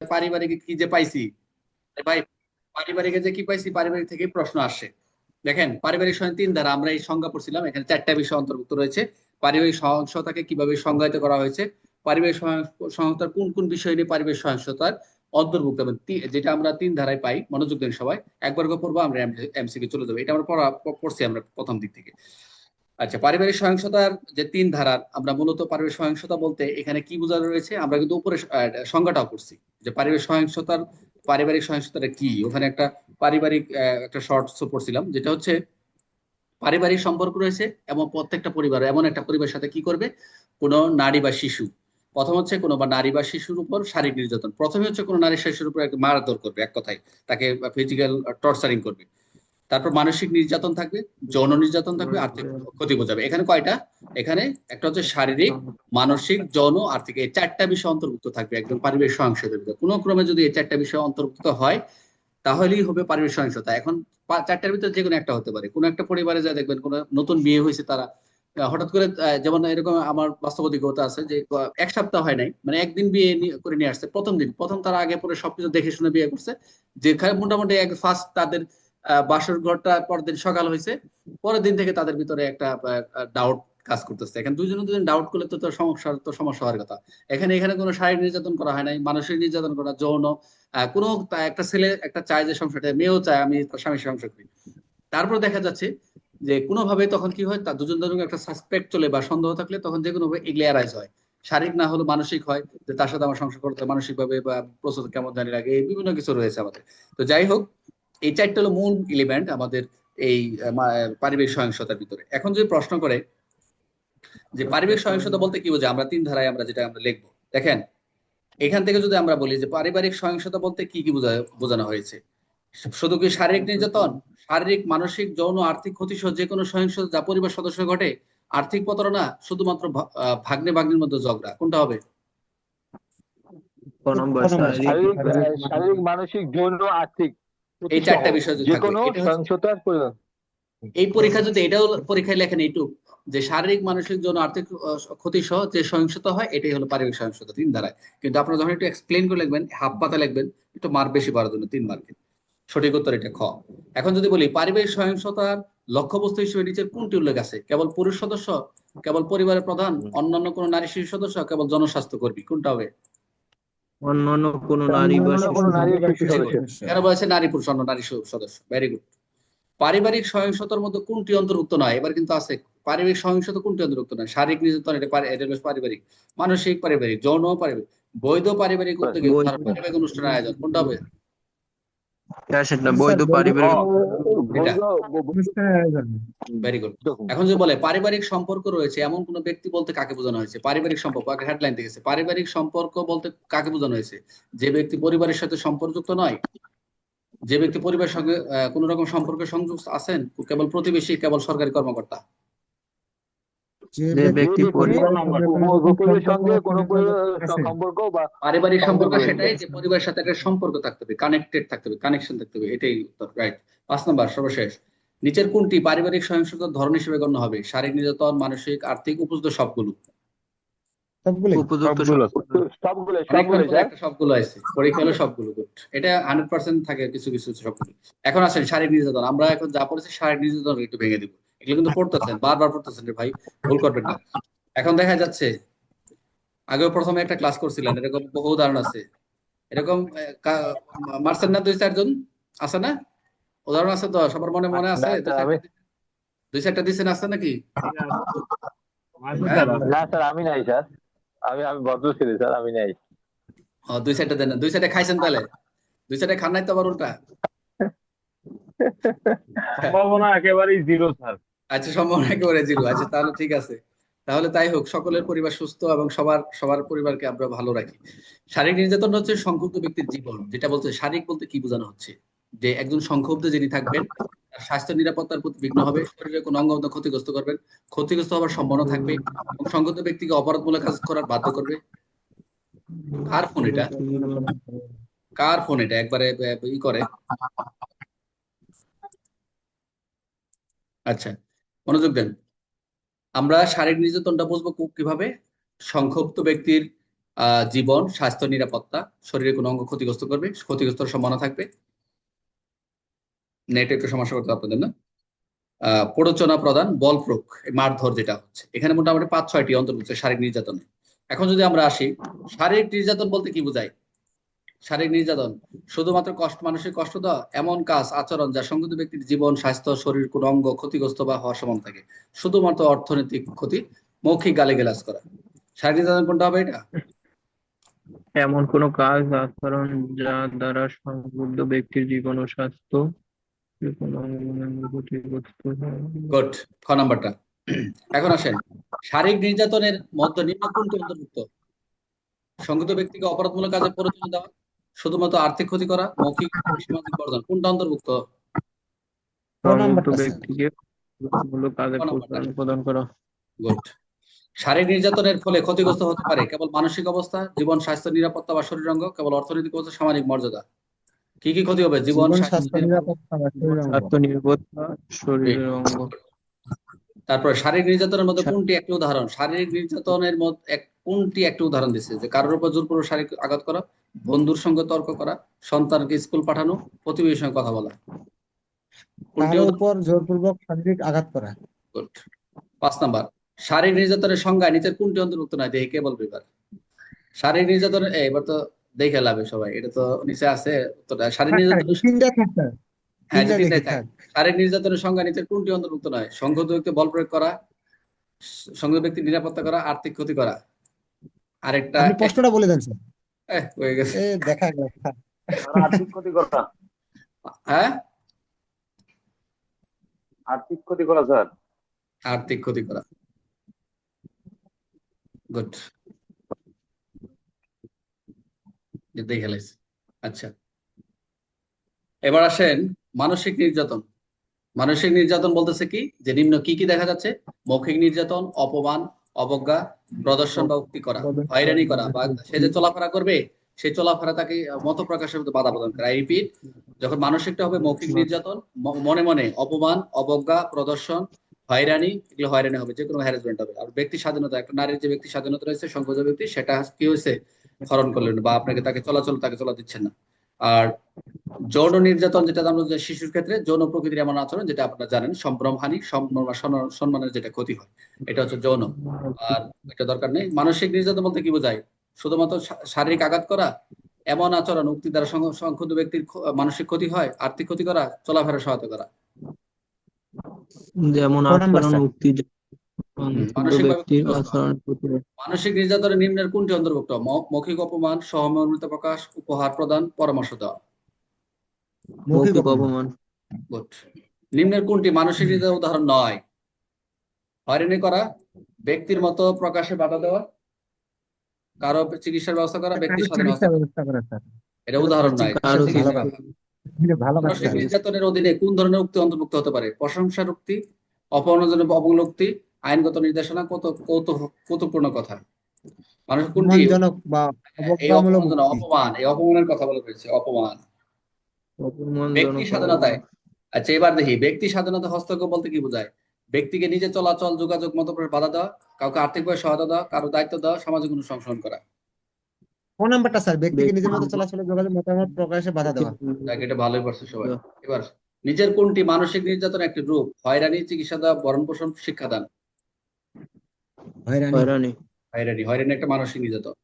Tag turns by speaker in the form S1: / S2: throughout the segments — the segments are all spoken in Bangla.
S1: পারিবারিক কি যে পাইছি? ভাই, পারিবারিকে যে কি পাইছি, পারিবারিক থেকে প্রশ্ন আসে। দেখেন, পারিবারিক সহায়তা তিন দ্বারা, আমরা এই সংজ্ঞা পড়ছিলাম, এখানে চারটা বিষয় অন্তর্ভুক্ত রয়েছে। পারিবারিক সহিংসতাকে কীভাবে সংজ্ঞায়িত করা হয়েছে? পারিবারিক সহিংসতার কোন কোন বিষয় নিয়ে পারিবারিক সহিংসতার অন্তর্ভুক্ত? যেটা আমরা তিন ধারায় পাই, মনোযোগ দেন সবাই। একবার পড়ব, আমরা এমসিকে চলে যাব। এটা আমরা পড়া, পড়ছি আমরা প্রথম দিক থেকে। আচ্ছা পারিবারিক সহিংসতার যে তিন ধারার আমরা মূলত পারিবারিক সহিংসতা বলতে এখানে কি বোঝানো রয়েছে? আমরা কিন্তু উপরে সংজ্ঞাটাও করছি যে পারিবারিক সহিংসতার, পারিবারিক সহিংসতাটা কি? ওখানে একটা পারিবারিক একটা শর্ট পড়ছিলাম যেটা হচ্ছে পারিবারিক সম্পর্ক রয়েছে এবং প্রত্যেকটা পরিবার, এমন একটা পরিবারের সাথে কি করবে? কোনো নারী বা শিশু। প্রথম হচ্ছে কোনো বা নারী বা শিশুর উপর শারীরিক নির্যাতন। প্রথমে হচ্ছে কোনো নারী শিশুর উপর মারধর করবে, এক কথায়। তাকে ফিজিক্যাল টর্চারিং করবে। তারপর মানসিক নির্যাতন থাকবে, যৌন নির্যাতন থাকবে, আর্থিক ক্ষতি বোঝাবে এখানে কয়টা? এখানে একটা হচ্ছে শারীরিক, মানসিক, যৌন, আর্থিক। এই চারটা বিষয় অন্তর্ভুক্ত থাকবে একদম পারিবারিক সহিংসতার ভিতরে। কোনো ক্রমে যদি এই চারটা বিষয় অন্তর্ভুক্ত হয়, তাহলেই হবে পারিবারিক সহিংসতা। এখন চারটার ভিতরে যে কোনো একটা হতে পারে। কোনো একটা পরিবারে যা দেখবেন, কোনো নতুন বিয়ে হয়েছে তারা হঠাৎ করে যেমন এরকম আমার বাস্তব অভিজ্ঞতা আছে যে এক সপ্তাহ হয় নাই মানে একদিন বিয়ে করে নিয়ে আসছে, প্রথম দিন। প্রথম তারা আগে পরে সবকিছু দেখে শুনে বিয়ে করছে। যেখানে মোটামুটি এক ফার্স্ট তাদের বাসর ঘরটা পরদিন সকাল হয়েছে। পরের দিন থেকে তাদের ভিতরে একটা ডাউট কাজ করতেছে। এখন দুজনে দুজন ডাউট করলে তো সমস্যা তো সমস্যা হওয়ার কথা। এখানে এখানে কোনো শারীরিক নির্যাতন করা হয় নাই, মানসিক নির্যাতন করা, যৌন কোনো একটা ছেলে একটা চায় যে সংসারটা, মেয়েও চায়, আমি তার স্বামীর সংসার করি। তারপর দেখা যাচ্ছে যে কোনোভাবে তখন কি হয় তার দুজন দুজন একটা সাসপেক্ট চলে বা সন্দেহ থাকলে তখন যে কোনো এগুলি অ্যারাইজ হয়। শারীরিক না হলে মানসিক হয় যে তার সাথে আমার সংসার করতে মানসিক ভাবে বা প্রস্তুত কেমন জানি লাগে বিভিন্ন কিছু রয়েছে আমাদের। তো যাই হোক এই চারটা হলো মূল এলিমেন্ট আমাদের এই পারিবারিক সহিংসতার ভিতরে। এখন যদি প্রশ্ন করে যে পারিবারিক সহিংসতা বলতে কি বোঝায়? আমরা তিন ধারায় আমরা যেটা আমরা লিখব। দেখেন এখান থেকে যদি আমরা বলি যে পারিবারিক সহিংসতা বলতে কি কি বোঝানো হয়েছে? শুধু কি শারীরিক নির্যাতন? শারীরিক মানসিক যৌন আর্থিক ক্ষতি সহ যে কোনো সহিংসতা যা পরিবার সদস্য ঘটে আর্থিক প্রতারণা শুধুমাত্র ভাগ্নে ভাগ্নের মধ্যে ঝগড়া কোনটা হবে?
S2: শারীরিক মানসিক যৌন আর্থিক।
S1: এই চারটা বিষয় এই পরীক্ষা যদি এটাও পরীক্ষায় লেখেন এইটুক যে শারীরিক মানসিক জন্য আর্থিক ক্ষতি সহ যে সহিংসতা হয় এটাই হলো পারিবারিক সহিংসতা তিন ধারায়। কিন্তু আপনারা যখন একটু এক্সপ্লেন করে লিখবেন হাফ পাতা লিখবেন একটু মার্ক বেশি বাড়ার জন্য তিন মার্কে সঠিক উত্তর এটা খ। এখন যদি বলি পারিবারিক সহিংসতার লক্ষ্যবস্তু হিসেবে নিচের কোনটি উল্লেখ আছে? কেবল পুরুষ সদস্য কেবল পরিবারের প্রধান অন্যান্য কোন নারী শিশু সদস্য কেবল জনস্বাস্থ্য কর্মী কোনটা হবে?
S3: অন্যান্য কোন নারী বা
S1: কেন বলেছে নারী পুরুষ অন্য নারী সদস্য। ভেরি গুড পারিবারিক সহিংসতার মধ্যে কোনটি অন্তর্ভুক্ত নয়? এবার কিন্তু আছে। পারিবারিক সহিংসতা কোনটি অন্তর্ভুক্ত নয়? শারীরিক নির্যাতন এটা পারিবারিক। মানসিক পারিবারিক যৌন পারিবারিক। বৈধ পারিবারিক উদ্যোগে পারিবারিক অনুষ্ঠান আয়োজন। কোনটা হবে
S3: বৈধ পারিবারিক
S1: ভেরি গুড এখন যে বলে পারিবারিক সম্পর্ক রয়েছে এমন কোন ব্যক্তি বলতে কাকে বোঝানো হয়েছে? পারিবারিক সম্পর্ক হেডলাইন দেখেছে। পারিবারিক সম্পর্ক বলতে কাকে বোঝানো হয়েছে? যে ব্যক্তি পরিবারের সাথে সম্পর্কযুক্ত নয় যে ব্যক্তি পরিবারের সঙ্গে কোন রকম সম্পর্ক সংযুক্ত আছেন কেবল প্রতিবেশী কেবল সরকারি কর্মকর্তা। পারিবারিক সম্পর্ক সেটাই যে পরিবারের সাথে একটা সম্পর্ক থাকতে হবে কানেক্টেড থাকতে হবে কানেকশন থাকতে হবে এটাই উত্তর রাইট পাঁচ নম্বর সর্বশেষ। নিচের কোনটি পারিবারিক সহিংসতার ধরন হিসেবে গণ্য হবে? শারীরিক নির্যাতন মানসিক আর্থিক উপযুক্ত সবগুলো। সবগুলো। আছে। পরীক্ষা হলো সবগুলো এটা হান্ড্রেড পার্সেন্ট থাকে কিছু কিছু সবগুলো। এখন আসেন শারীরিক নির্যাতন। আমরা এখন যা পড়েছি শারীরিক নির্যাতন একটু ভেঙে দিব। এগুলো কিন্তু পড়তেছেন বারবার পড়তেছেন রে ভাই ভুল করবেন না। এখন দেখা যাচ্ছে আগেও প্রথমে একটা ক্লাস করছিলেন এরকম বহু উদাহরণ আছে। এরকম মারছেন না দুই চারজন? আছে না? উদাহরণ আছে তো সবার মনে মনে আছে? দুই চারটা দিচ্ছেন আছে নাকি?
S2: না স্যার আমি নাই স্যার। আমি আমি ভদ্র ছেলে স্যার আমি নাই।
S1: ও দুই সাইডটা দেন দুই সাইডে খাইছেন তাহলে? দুই সাইডে খান নাই তো আবার উল্টা?
S4: সম্ভাবনা একেবারেই জিরো স্যার।
S1: আচ্ছা সম্ভাবনা একেবারে জিরো আচ্ছা তাহলে ঠিক আছে। তাহলে তাই হোক, সকলের পরিবার সুস্থ এবং সবার সবার পরিবারকে আমরা ভালো রাখি। শারীরিক নির্যাতন হচ্ছে সংক্ষুব্ধ ব্যক্তির জীবন। যেটা বলছে, শারীরিক বলতে কি বোঝানো হচ্ছে? যে একজন সংক্ষুব্ধ যিনি থাকবেন স্বাস্থ্য নিরাপত্তার প্রতি বিঘ্ন হবে শরীরে কোনো অঙ্গ ক্ষতিগ্রস্ত করবেন, ক্ষতিগ্রস্ত হওয়ার সম্ভাবনা থাকবে, এবং সংক্ষুব্ধ ব্যক্তিকে অপরাধমূলক কাজ করার বাধ্য করবে। কার ফোন এটা? কার ফোন এটা? একবারে ই করে। আচ্ছা। মনোযোগ দেন। আমরা শারীরিক নির্যাতনটা বুঝব কীভাবে? সংক্ষুব্ধ ব্যক্তির জীবন স্বাস্থ্য নিরাপত্তা শরীরে কোনো অঙ্গ ক্ষতিগ্রস্ত করবে ক্ষতিগ্রস্ত সম্ভাবনা থাকবে। নেট একটু সমস্যা করতে আপনাদের না। আহ, প্ররোচনা প্রদান বল প্রয়োগ মারধর যেটা হচ্ছে। এখানে মোটামুটি পাঁচ ছয়টি অন্তর্ভুক্ত শারীরিক নির্যাতন। এখন যদি আমরা আসি শারীরিক নির্যাতন বলতে কি বোঝায়? শারীরিক নির্যাতন শুধুমাত্র কষ্ট মানুষের কষ্ট দেওয়া এমন কাজ আচরণ যা সংগত ব্যক্তির জীবন স্বাস্থ্য শরীর কোন অঙ্গ ক্ষতিগ্রস্ত বা হওয়ার সমান থাকে। শুধুমাত্র অর্থনৈতিক ক্ষতি মৌখিক গালে গালিগালাজ করা। শারীরিক নির্যাতন কোনটা হবে এটা?
S3: এমন কোন কাজ আচরণ যা দ্বারা সংবদ্ধ ব্যক্তির জীবন ও স্বাস্থ্য।
S1: গুড খ নাম্বারটা। এখন আসেন। শারীরিক নির্যাতনের মধ্যে নিম্ন অন্তর্ভুক্ত। সংগত ব্যক্তিকে অপরাধমূলক কাজে প্ররোচনা দেওয়া। শুধুমাত্র আর্থিক ক্ষতি করা মৌখিক সামাজিক বর্ধন কোনটা অন্তর্ভুক্ত?
S3: প্রদান করা।
S1: গুড। শারীরিক নির্যাতনের ফলে ক্ষতিগ্রস্ত হতে পারে কেবল মানসিক অবস্থা জীবন স্বাস্থ্য নিরাপত্তা বা শরীর অঙ্গ কেবল অর্থনৈতিক অবস্থা সামাজিক মর্যাদা। কি কি ক্ষতি হবে? জীবন স্বাস্থ্য
S5: নিরাপত্তা
S3: শরীরের অঙ্গ।
S1: তারপরে শারীরিক নির্যাতনের মধ্যে কোনটি একটি উদাহরণ? শারীরিক নির্যাতনের মধ্যে এক কোনটি একটা উদাহরণ দিচ্ছে যে কারোর উপর জোরপূর্বক শারীরিক আঘাত করা বন্ধুর সঙ্গে তর্ক করা সন্তানকে স্কুল পাঠানো প্রতিবেশীর সঙ্গে কথা বলা।
S5: উপর জোরপূর্বক শারীরিক আঘাত করা।
S1: Good. পাঁচ নাম্বার। শারীরিক নির্যাতনের সংজ্ঞায় নিচের কোনটি অন্তর্ভুক্ত নয়? দেখে কে বলবে এবার শারীরিক নির্যাতনের এবার তো দেখে লাভে সবাই। এটা তো নিচে আছে উত্তরটা। শারীরিক হ্যাঁ যে
S5: তিনটা
S1: তিনটাই
S5: দেখি
S1: থাক।
S5: থাক।
S1: শারীরিক নির্যাতনের সংজ্ঞা নিচের কোনটি অন্তর্ভুক্ত নয়? ব্যক্তি বল প্রয়োগ করা সংগত ব্যক্তি নিরাপত্তা করা আর্থিক ক্ষতি করা। আরেকটা
S5: আপনি প্রশ্নটা বলে দেন স্যার।
S1: হয়ে গেছে।
S5: এ দেখা গেল
S2: আর্থিক ক্ষতি করা।
S1: হ্যাঁ?
S2: আর্থিক ক্ষতি করা স্যার।
S1: আর্থিক ক্ষতি করা। গুড দেখে লাইছি। আচ্ছা। এবার আসেন মানসিক নির্যাতন। মানসিক নির্যাতন বলতেছে কি? যে নিম্ন কি কি দেখা যাচ্ছে? মৌখিক নির্যাতন অপমান অবজ্ঞা প্রদর্শন বা উক্তি করা হয়রানি করা বা সে যে চলাফেরা করবে সেই চলাফেরা তাকে মত প্রকাশের মধ্যে বাধা প্রদান করে। আই রিপিট যখন মানসিকটা হবে মৌখিক নির্যাতন মনে মনে অপমান অবজ্ঞা প্রদর্শন হয়রানি এগুলো হয়রানি হবে যে কোনো হ্যারাসমেন্ট হবে। আর ব্যক্তি স্বাধীনতা একটা নারীর যে ব্যক্তি স্বাধীনতা রয়েছে সংকোচ ব্যক্তি সেটা কি হয়েছে? হরণ করলেন বা আপনাকে তাকে চলাচল তাকে চলা দিচ্ছেন না। আর যৌন নির্যাতন যেটা আমরা যে শিশুর ক্ষেত্রে যৌন প্রকৃতির এমন আচরণ যেটা আপনারা জানেন সম্ভ্রমহানি সম্মান সম্মানের যেটা ক্ষতি হয় এটা হচ্ছে যৌন। আর এটা দরকার নেই মানসিক নির্যাতন বলতে কি বোঝায়? শুধুমাত্র শারীরিক আঘাত করা এমন আচরণ উক্তি দ্বারা সংক্ষুব্ধ ব্যক্তির মানসিক ক্ষতি হয় আর্থিক ক্ষতি করা চলাফেরা সহায়তা করা।
S3: যেমন আচরণ উক্তি ব্যক্তির। আচরণ
S1: মানসিক নির্যাতনের নিম্নের কোনটি অন্তর্ভুক্ত? মৌখিক অপমান সহমর্মিতা প্রকাশ উপহার প্রদান পরামর্শ দেওয়া।
S5: মৌখিক অপমান।
S1: গুড নিম্নের কোনটি? মানসিক নির্যাতনের উদাহরণ নয়। হয়রানি করা ব্যক্তির মতো প্রকাশে বাধা দেওয়া কারও চিকিৎসার ব্যবস্থা করা
S5: স্যার।
S1: এটা উদাহরণ নয় নির্যাতনের অধীনে কোন ধরনের উক্তি অন্তর্ভুক্ত হতে পারে? প্রশংসার উক্তি অপমানজনক অবলোক্তি আইনগত নির্দেশনা কত কৌতুক কৌতুকপূর্ণ কথা। মানুষ কোনটি
S5: সম্মানজনক বা
S1: এই। অপমান এই অপমানের কথা বলা হয়েছে অপমান। ব্যক্তি স্বাধীনতায় আচ্ছা এবার দেখি ব্যক্তি স্বাধীনতা হস্তক্ষেপ বলতে কি বোঝায়? ব্যক্তিকে নিজে চলাচল যোগাযোগ মত করে বাধা দেওয়া কাউকে আর্থিকভাবে সহায়তা দেওয়া কারও দায়িত্ব দেওয়া সামাজিক অনুসংশোধন করা।
S5: ক নাম্বারটা স্যার ব্যক্তিকে নিজের মতো চলাচলে যোগাযোগ মতামত প্রকাশে বাধা দেওয়া।
S1: এটা ভালোই পারছে সবাই। এবার নিজের কোনটি? মানসিক নির্যাতন একটি রূপ। হয়রানি চিকিৎসা দেওয়া ভরণ পোষণ শিক্ষাদান।
S5: হয়রানি।
S3: হয়রানি।
S1: হয়রানি হয়রানি একটা মানসিক নির্যাতন।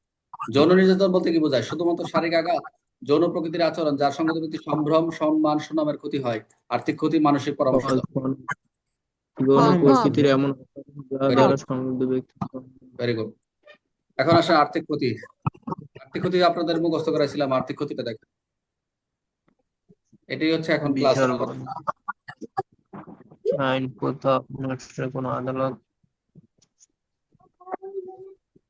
S1: যৌন নির্যাতন বলতে কি বোঝায়? শুধুমাত্র শারীরিক আঘাত যৌন প্রকৃতির আচরণ যার সঙ্গে ব্যক্তি সম্ভ্রম সম্মান সুনামের ক্ষতি হয় আর্থিক ক্ষতি মানসিক পরামর্শ।
S3: পরিস্থিতির এমন
S1: ভেরি গুড এখন আসে আর্থিক ক্ষতি। আর্থিক ক্ষতি আপনাদের মুখস্থ করাইছিলাম আর্থিক ক্ষতিটা দেখেন। এটাই হচ্ছে এখন ক্লাস
S3: আইন নষ্টের কোনো আদালত